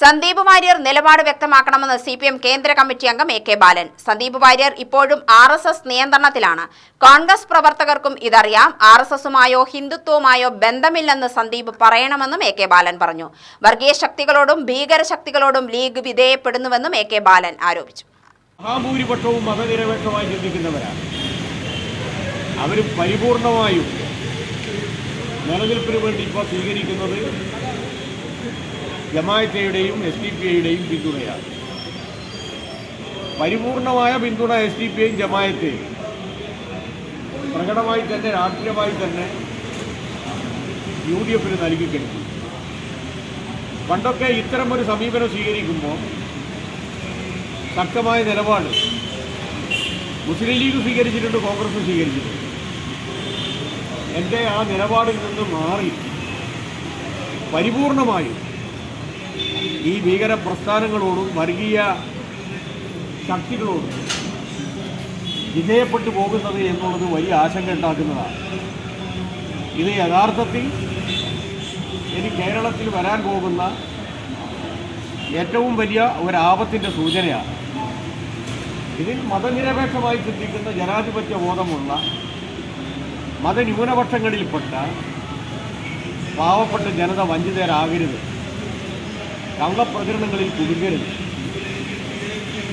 സന്ദീപ് വാര്യർ നിലപാട് വ്യക്തമാക്കണമെന്ന് C P M കേന്ദ്ര കമ്മിറ്റി അംഗം എ കെ ബാലൻ. സന്ദീപ് വാര്യർ ഇപ്പോഴും ആർ എസ് എസ് നിയന്ത്രണത്തിലാണ്. കോൺഗ്രസ് പ്രവർത്തകർക്കും ഇതറിയാം. ആർ എസ് എസുമായോ ഹിന്ദുത്വവുമായോ ബന്ധമില്ലെന്ന് സന്ദീപ് പറയണമെന്നും എ കെ ബാലൻ പറഞ്ഞു. വർഗീയ ശക്തികളോടും ഭീകര ശക്തികളോടും ലീഗ് വിധേയപ്പെടുന്നുവെന്നും എ കെ ബാലൻ ആരോപിച്ചു. മഹാഭൂരിപക്ഷവും അവർ നിലനിൽപ്പിന് വേണ്ടി ഇപ്പോൾ സ്വീകരിക്കുന്നത് ജമായത്തയുടെയും എസ് ഡി പി ഐയുടെയും പിന്തുണയാണ്. പരിപൂർണമായ പിന്തുണ എസ് ഡി പി ഐയും ജമായത്തെയും പ്രകടമായി തന്നെ രാഷ്ട്രീയമായി തന്നെ യു ഡി എഫിന് നൽകിക്കഴിഞ്ഞു. പണ്ടൊക്കെ ഇത്തരം ഒരു സമീപനം സ്വീകരിക്കുമ്പോൾ ശക്തമായ നിലപാട് മുസ്ലിം ലീഗ് സ്വീകരിച്ചിട്ടുണ്ട് കോൺഗ്രസ് സ്വീകരിച്ചിട്ടുണ്ട്. എന്റെ ആ നിലപാടിൽ നിന്ന് മാറി പരിപൂർണമായും ഈ ഭീകര പ്രസ്ഥാനങ്ങളോടും വർഗീയ ശക്തികളോടും വിധേയപ്പെട്ടു പോകുന്നത് എന്നുള്ളത് വലിയ ആശങ്ക ഉണ്ടാക്കുന്നതാണ്. ഇത് യഥാർത്ഥത്തിൽ ഇനി കേരളത്തിൽ വരാൻ പോകുന്ന ഏറ്റവും വലിയ ഒരാപത്തിന്റെ സൂചനയാണ്. ഇതിൽ മതനിരപേക്ഷമായി ചിന്തിക്കുന്ന ജനാധിപത്യ ബോധമുള്ള മതന്യൂനപക്ഷങ്ങളിൽപ്പെട്ട പാവപ്പെട്ട ജനത വഞ്ചിതരാകരുത്. കള്ളപ്രചരണങ്ങളിൽ കുടുങ്ങരുത്.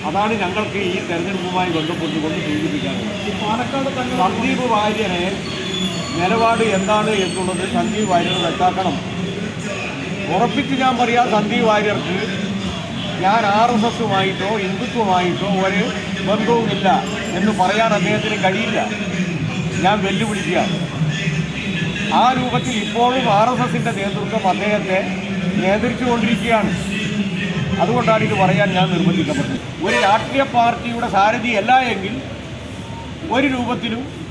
അതാണ് ഞങ്ങൾക്ക് ഈ തെരഞ്ഞെടുപ്പുമായി ബന്ധപ്പെട്ടുകൊണ്ട് സൂചിപ്പിക്കാനുള്ളത്. സന്ദീപ് വാര്യനെ നിലപാട് എന്താണ് എന്നുള്ളത് സന്ദീപ് വാര്യർ വ്യക്താക്കണം ഉറപ്പിച്ച് ഞാൻ പറയാം സന്ദീപ് വാര്യർക്ക് ഞാൻ ആർ എസ് എസുമായിട്ടോ ഹിന്ദുത്വമായിട്ടോ ഒരു ബന്ധവുമില്ല എന്ന് പറയാൻ അദ്ദേഹത്തിന് കഴിയില്ല. ഞാൻ വെല്ലുവിളിക്കുക ആ രൂപത്തിൽ ഇപ്പോഴും ആർ എസ് എസിന്റെ നേതൃത്വം അദ്ദേഹത്തെ നിയന്ത്രിച്ചുകൊണ്ടിരിക്കുകയാണ്. അതുകൊണ്ടാണ് ഇത് പറയാൻ ഞാൻ നിർബന്ധിക്കപ്പെട്ടത്. ഒരു രാഷ്ട്രീയ പാർട്ടിയുടെ സാരഥിയല്ല എങ്കിൽ ഒരു രൂപത്തിലും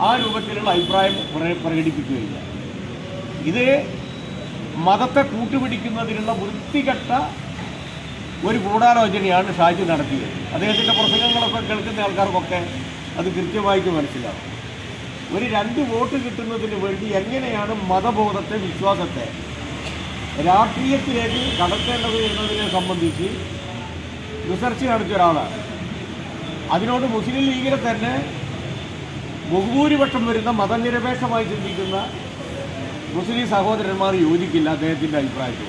ആ രൂപത്തിലുള്ള അഭിപ്രായം പ്ര- പ്രകടിപ്പിക്കുകയില്ല. ഇത് മതത്തെ കൂട്ടുപിടിക്കുന്നതിനുള്ള വൃത്തികെട്ട ഒരു ഗൂഢാലോചനയാണ് ഷാജി നടത്തിയത്. അദ്ദേഹത്തിന്റെ പ്രസംഗങ്ങളൊക്കെ കേൾക്കുന്ന ആൾക്കാർക്കൊക്കെ അത് കൃത്യമായിട്ട് മനസ്സിലാവും. ഒരു രണ്ട് വോട്ട് കിട്ടുന്നതിന് വേണ്ടി എങ്ങനെയാണ് മതബോധത്തെ വിശ്വാസത്തെ രാഷ്ട്രീയത്തിലേക്ക് കടത്തേണ്ടത് എന്നതിനെ സംബന്ധിച്ച് റിസർച്ച് നടത്തിയ ഒരാളാണ്. അതിനോട് മുസ്ലിം ലീഗിനെ തന്നെ ബഹുഭൂരിപക്ഷം വരുന്ന മതനിരപേക്ഷമായി ചിന്തിക്കുന്ന മുസ്ലിം സഹോദരന്മാർ യോജിക്കില്ല അദ്ദേഹത്തിന്റെ അഭിപ്രായത്തിൽ.